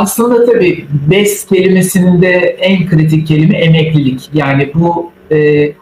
aslında tabii BES kelimesinin de en kritik kelime emeklilik. Yani bu e,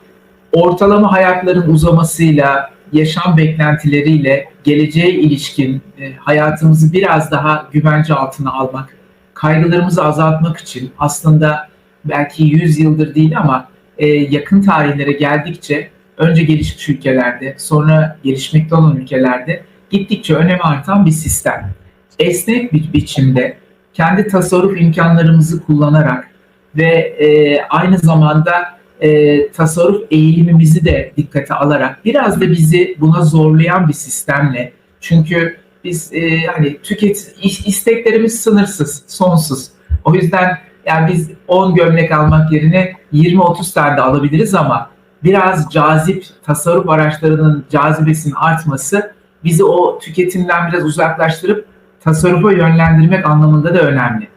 ortalama hayatların uzamasıyla, yaşam beklentileriyle geleceğe ilişkin e, hayatımızı biraz daha güvence altına almak, kaygılarımızı azaltmak için aslında belki 100 yıldır değil ama e, yakın tarihlere geldikçe önce gelişmiş ülkelerde, sonra gelişmekte olan ülkelerde gittikçe önemi artan bir sistem. Esnek bir biçimde kendi tasarruf imkanlarımızı kullanarak ve e, aynı zamanda e, tasarruf eğilimimizi de dikkate alarak biraz da bizi buna zorlayan bir sistemle çünkü biz e, hani tüket is- isteklerimiz sınırsız, sonsuz. O yüzden yani biz 10 gömlek almak yerine 20-30 tane de alabiliriz ama biraz cazip tasarruf araçlarının cazibesinin artması bizi o tüketimden biraz uzaklaştırıp tasarrufa yönlendirmek anlamında da önemli.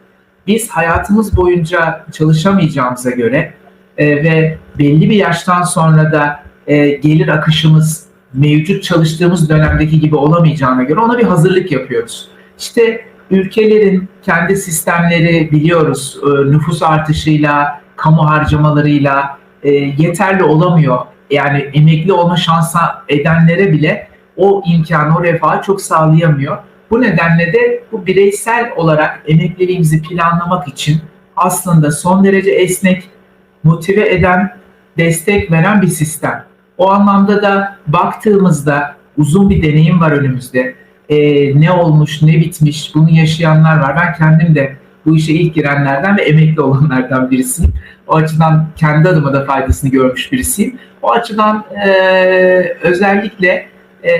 Biz hayatımız boyunca çalışamayacağımıza göre e, ve belli bir yaştan sonra da e, gelir akışımız mevcut çalıştığımız dönemdeki gibi olamayacağına göre ona bir hazırlık yapıyoruz. İşte ülkelerin kendi sistemleri biliyoruz e, nüfus artışıyla, kamu harcamalarıyla e, yeterli olamıyor. Yani emekli olma şansı edenlere bile o imkanı, o refahı çok sağlayamıyor. Bu nedenle de bu bireysel olarak emekliliğimizi planlamak için aslında son derece esnek, motive eden, destek veren bir sistem. O anlamda da baktığımızda uzun bir deneyim var önümüzde. Ee, ne olmuş, ne bitmiş, bunu yaşayanlar var. Ben kendim de bu işe ilk girenlerden ve emekli olanlardan birisiyim. O açıdan kendi adıma da faydasını görmüş birisiyim. O açıdan e, özellikle e,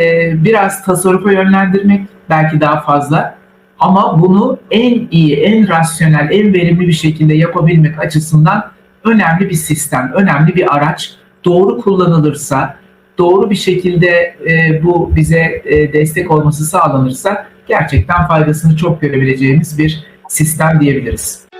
biraz tasarrufa yönlendirmek belki daha fazla ama bunu en iyi, en rasyonel, en verimli bir şekilde yapabilmek açısından önemli bir sistem, önemli bir araç. Doğru kullanılırsa, doğru bir şekilde e, bu bize e, destek olması sağlanırsa gerçekten faydasını çok görebileceğimiz bir sistem diyebiliriz.